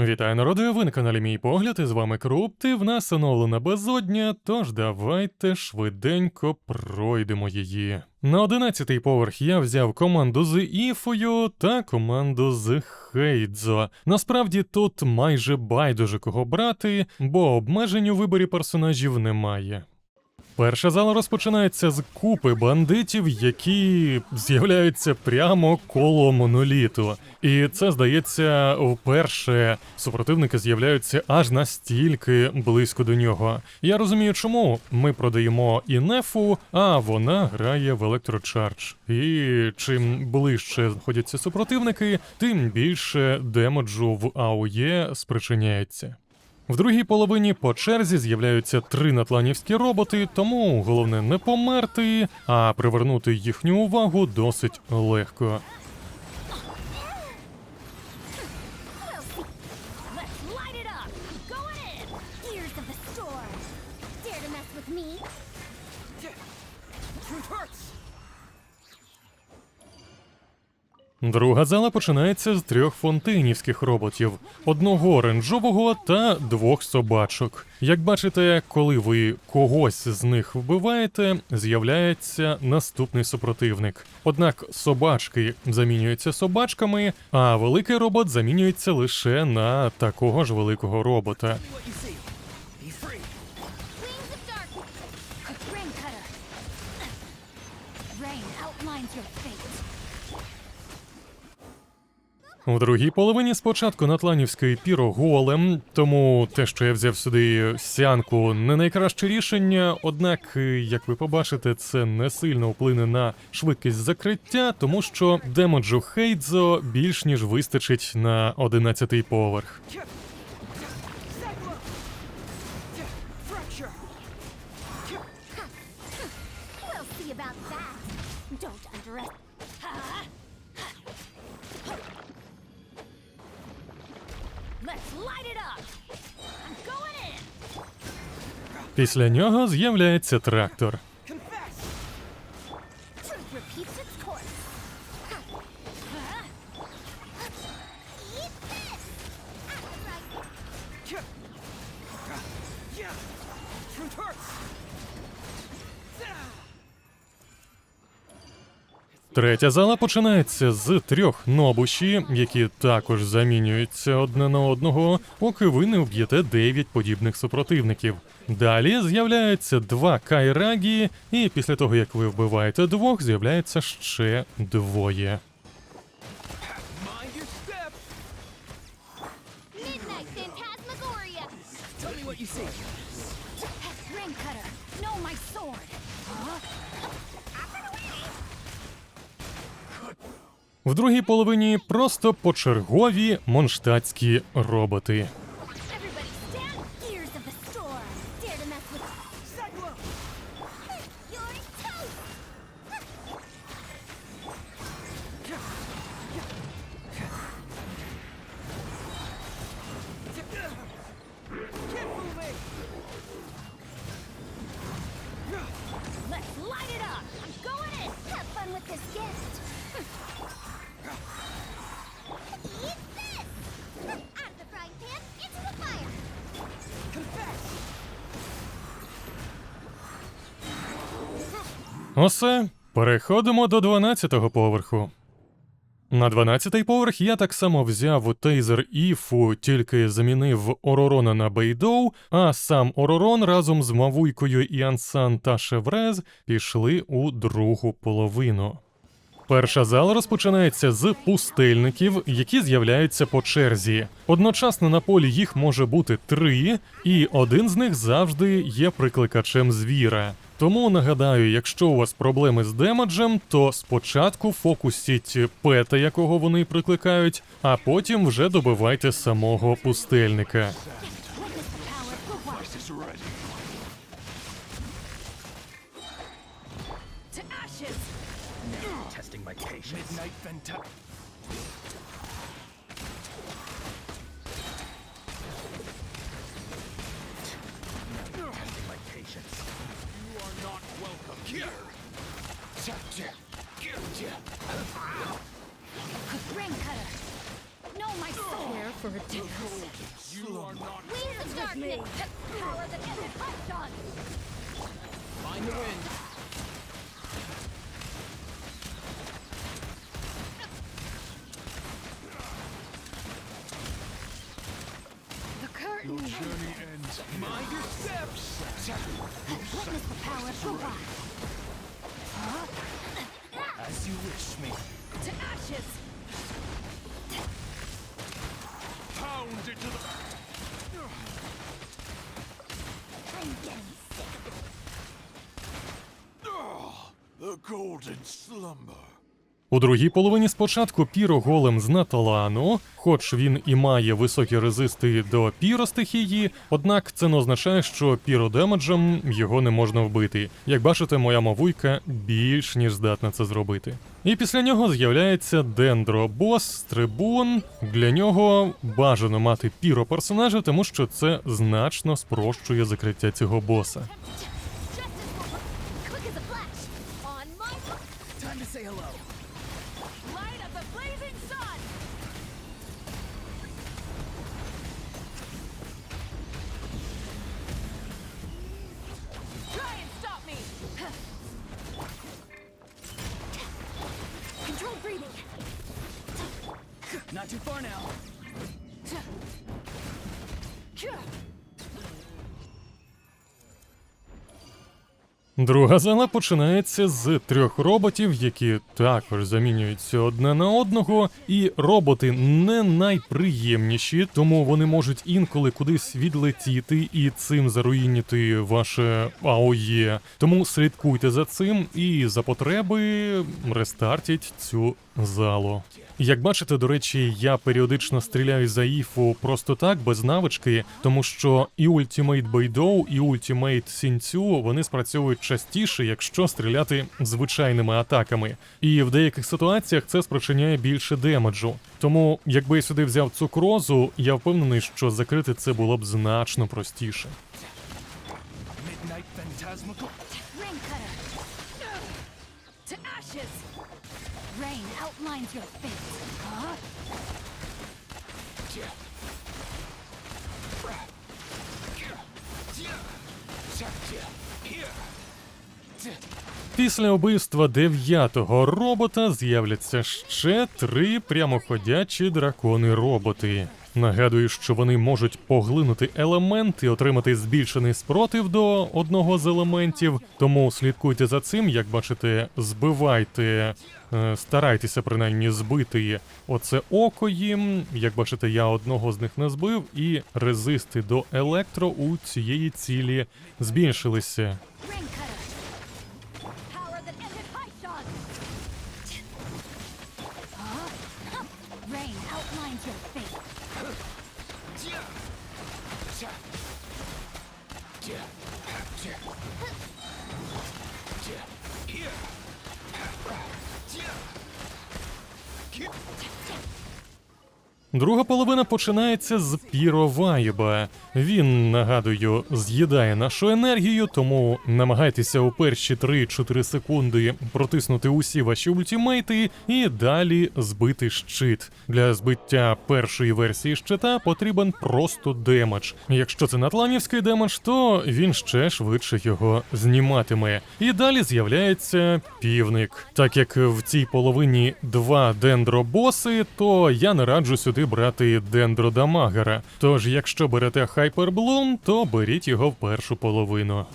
Вітаю народи, ви на каналі Мій Погляд, і з вами Крупти. В нас оновлена безодня, тож давайте швиденько пройдемо її. На одинадцятий поверх я взяв команду з Іфою та команду з Хейдзо. Насправді тут майже байдуже кого брати, бо обмежень у виборі персонажів немає. Перша зала розпочинається з купи бандитів, які з'являються прямо коло моноліту. І це здається вперше супротивники з'являються аж настільки близько до нього. Я розумію, чому ми продаємо Інефу, а вона грає в електрочардж. І чим ближче знаходяться супротивники, тим більше демеджу в АОЄ спричиняється. В другій половині по черзі з'являються три натланівські роботи, тому головне не померти, а привернути їхню увагу досить легко. Dare to mess with me? Truth hurts! Друга зала починається з трьох фонтейнівських роботів: одного оранжового та двох собачок. Як бачите, коли ви когось з них вбиваєте, з'являється наступний супротивник. Однак собачки замінюються собачками, а великий робот замінюється лише на такого ж великого робота. Rain outlines your fate. У другій половині спочатку натланівської піро голем, тому те, що я взяв сюди сянку, не найкраще рішення. Однак, як ви побачите, це не сильно вплине на швидкість закриття, тому що демоджу Хейдзо більш ніж вистачить на 11-й поверх. Після нього з'являється трактор. Третя зала починається з трьох нобуші, які також замінюються одне на одного, поки ви не вб'єте дев'ять подібних супротивників. Далі з'являються два кайрагі, і після того як ви вбиваєте двох, з'являється ще двоє. В другій половині просто почергові монштатські роботи. Усе, переходимо до 12-го поверху. На 12-й поверх я так само взяв тейзер Іфу, тільки замінив Оророна на Бейдоу, а сам Оророн разом з Мавуйкою Іансан та Шеврез пішли у другу половину. Перша зала розпочинається з пустельників, які з'являються по черзі. Одночасно на полі їх може бути три, і один з них завжди є прикликачем звіра. Тому нагадаю, якщо у вас проблеми з демеджем, то спочатку фокусіть пета, якого вони прикликають, а потім вже добивайте самого пустельника. For a dance. You are not. Wings of darkness! Power that ended Python! Find the wind. The curtain! Journey ends. Mind your steps. Witness the power of Goodbye! As you wish me. To ashes! Pound it to the. I'm getting sick of The golden slumber. У другій половині спочатку Піро голем з Наталану, хоч він і має високі резисти до піростихії, однак це не означає, що піродемеджем його не можна вбити. Як бачите, моя мавуйка більш ніж здатна це зробити. І після нього з'являється Дендро бос, трибун. Для нього бажано мати піро персонажа, тому що це значно спрощує закриття цього боса. Light of the blazing sun! Друга зала починається з трьох роботів, які також замінюються одне на одного, і роботи не найприємніші, тому вони можуть інколи кудись відлетіти і цим заруїніти ваше АОЄ. Тому слідкуйте за цим і за потреби рестартіть цю залу. Як бачите, до речі, я періодично стріляю за Іфу просто так, без навички, тому що і Ultimate Beidou, і Ultimate Сінцю вони спрацьовують частіше, якщо стріляти звичайними атаками. І в деяких ситуаціях це спричиняє більше демеджу. Тому, якби я сюди взяв цукрозу, я впевнений, що закрити це було б значно простіше. Midnight phantasmical. Rain cutter! To ashes! Rain outlines your face? Після убивства дев'ятого робота з'являться ще три прямоходячі дракони-роботи. Нагадую, що вони можуть поглинути елемент і отримати збільшений спротив до одного з елементів. Тому слідкуйте за цим, як бачите, збивайте, е, старайтеся принаймні збити оце око їм. Як бачите, я одного з них не збив, і резисти до електро у цієї цілі збільшилися. Друга половина починається з піровайба. Він, нагадую, з'їдає нашу енергію, тому намагайтеся у перші 3-4 секунди протиснути усі ваші ультимейти і далі збити щит. Для збиття першої версії щита потрібен просто демедж. Якщо це натланівський демедж, то він ще швидше його зніматиме. І далі з'являється півник. Так як в цій половині два дендробоси, то я не раджу сюди брати дендродамагера. Тож, якщо берете Хайперблум, то беріть його в першу половину.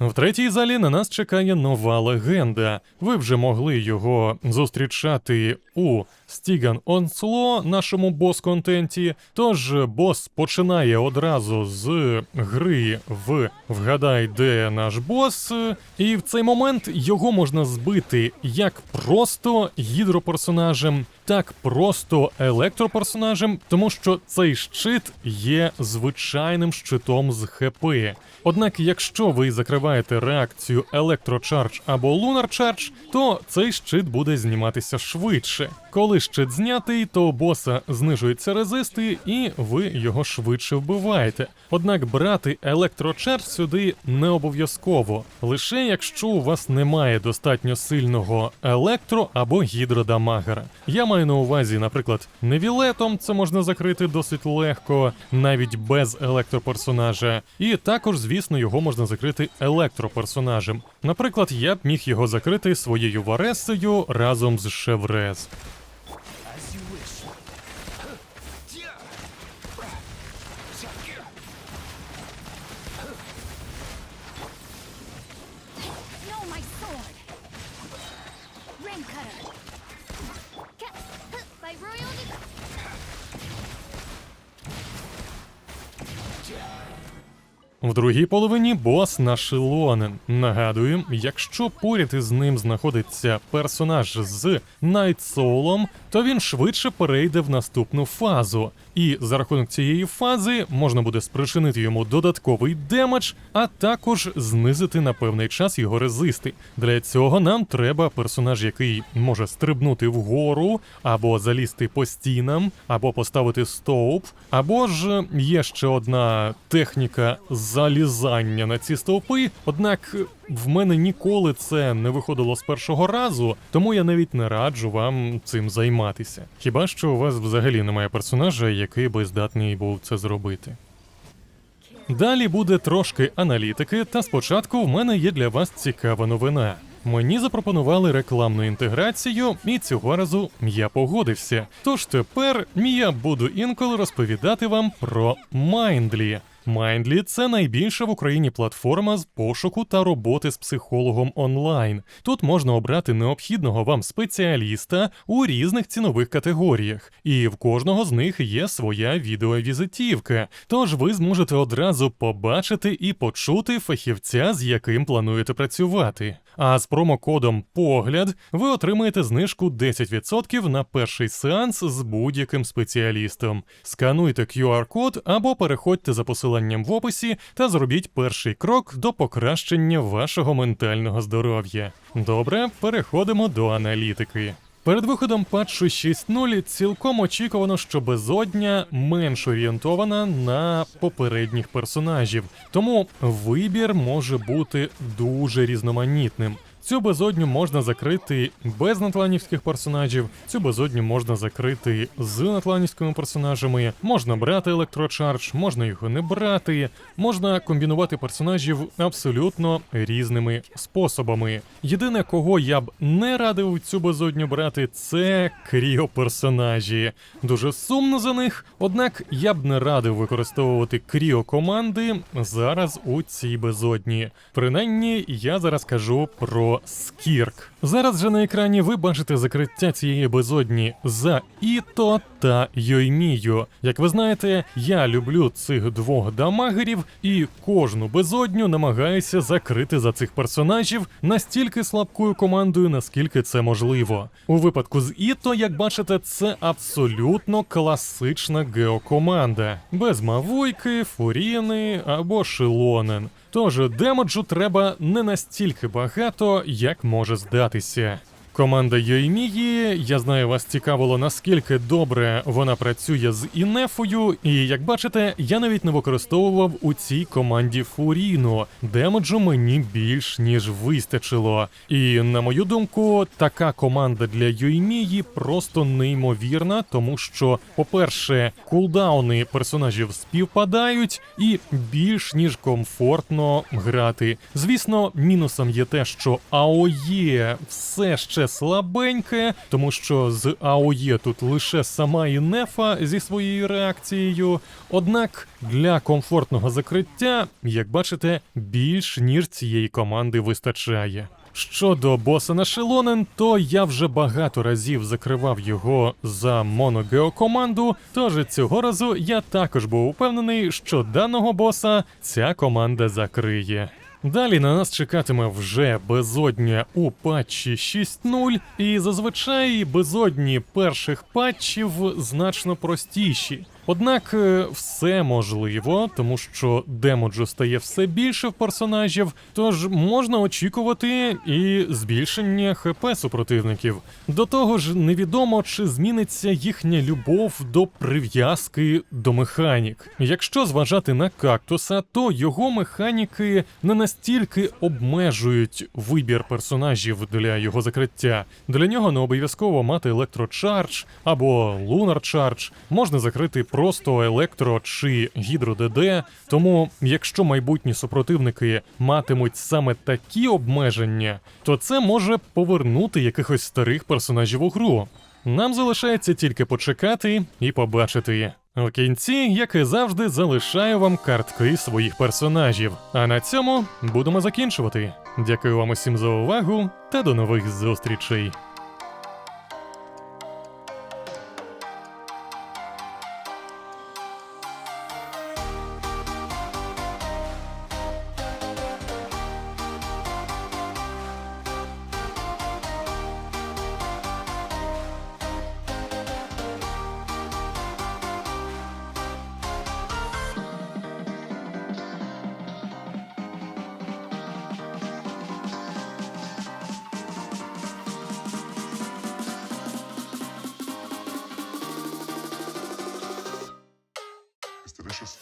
В третій залі на нас чекає нова легенда. Ви вже могли його зустрічати у Стіган Онсло, нашому бос-контенті. Тож бос починає одразу з гри в Вгадай, де наш бос, і в цей момент його можна збити як просто гідроперсонажем, так просто електроперсонажем, тому що цей щит є звичайним щитом з ХП. Однак, якщо ви закриваєте реакцію Electrocharge або Charge, то цей щит буде зніматися швидше. Коли щит знятий, то боса знижуються резисти, і ви його швидше вбиваєте. Однак брати електрочар сюди не обов'язково, лише якщо у вас немає достатньо сильного електро або гідродамагера. Я маю на увазі, наприклад, невілетом це можна закрити досить легко, навіть без електроперсонажа. І також, звісно, його можна закрити електроперсонажем. Наприклад, я б міг його закрити своєю варесою разом з Шеврез. В другій половині бос наш Лонен. Нагадую, якщо поряд із ним знаходиться персонаж з Найтсоулом, то він швидше перейде в наступну фазу. І за рахунок цієї фази можна буде спричинити йому додатковий демедж, а також знизити на певний час його резисти. Для цього нам треба персонаж, який може стрибнути вгору, або залізти по стінам, або поставити стовп, або ж є ще одна техніка залізання на ці стовпи. Однак в мене ніколи це не виходило з першого разу, тому я навіть не раджу вам цим займатися. Хіба що у вас взагалі немає персонажа, який би здатний був це зробити. Далі буде трошки аналітики, та спочатку в мене є для вас цікава новина. Мені запропонували рекламну інтеграцію, і цього разу я погодився. Тож тепер я буду інколи розповідати вам про Mindly. Mindly – це найбільша в Україні платформа з пошуку та роботи з психологом онлайн. Тут можна обрати необхідного вам спеціаліста у різних цінових категоріях, і в кожного з них є своя відеовізитівка. Тож ви зможете одразу побачити і почути фахівця, з яким плануєте працювати. А з промокодом Погляд ви отримаєте знижку 10% на перший сеанс з будь-яким спеціалістом. Скануйте QR-код або переходьте за посиланням в описі та зробіть перший крок до покращення вашого ментального здоров'я. Добре, переходимо до аналітики. Перед виходом патчу 6.0 цілком очікувано, що безодня менш орієнтована на попередніх персонажів, тому вибір може бути дуже різноманітним. Цю безодню можна закрити без натланівських персонажів, цю безодню можна закрити з натланівськими персонажами, можна брати електрочардж, можна його не брати, можна комбінувати персонажів абсолютно різними способами. Єдине, кого я б не радив цю безодню брати, це кріо-персонажі. Дуже сумно за них, однак я б не радив використовувати кріо-команди зараз у цій безодні. Принаймні, я зараз кажу про Скірк. Зараз же на екрані ви бачите закриття цієї безодні за Іто та Йоймію. Як ви знаєте, я люблю цих двох дамагерів і кожну безодню намагаюся закрити за цих персонажів настільки слабкою командою, наскільки це можливо. У випадку з Іто, як бачите, це абсолютно класична геокоманда, без мавойки, фуріни або шилонен. Тож демеджу треба не настільки багато, як може здатися. Команда Йоймії, я знаю, вас цікавило, наскільки добре вона працює з Інефою, і як бачите, я навіть не використовував у цій команді Фуріну. Демеджу мені більш ніж вистачило. І на мою думку, така команда для Йоймії просто неймовірна, тому що, по-перше, кулдауни персонажів співпадають і більш ніж комфортно грати. Звісно, мінусом є те, що АОЄ все ще слабеньке, тому що з АОЄ тут лише сама Інефа зі своєю реакцією. Однак для комфортного закриття, як бачите, більш ніж цієї команди вистачає. Щодо боса на Шелонен, то я вже багато разів закривав його за моногеокоманду, тож цього разу я також був упевнений, що даного боса ця команда закриє. Далі на нас чекатиме вже безодня у патчі 6.0, і зазвичай безодні перших патчів значно простіші. Однак е, все можливо, тому що демоджу стає все більше в персонажів, тож можна очікувати і збільшення ХП супротивників. До того ж, невідомо чи зміниться їхня любов до прив'язки до механік. Якщо зважати на кактуса, то його механіки не настільки обмежують вибір персонажів для його закриття. Для нього не обов'язково мати електрочардж або лунар чардж. Можна закрити просто електро чи гідро ДД. Тому, якщо майбутні супротивники матимуть саме такі обмеження, то це може повернути якихось старих персонажів у гру. Нам залишається тільки почекати і побачити. У кінці, як і завжди, залишаю вам картки своїх персонажів. А на цьому будемо закінчувати. Дякую вам усім за увагу та до нових зустрічей. Görüşürüz.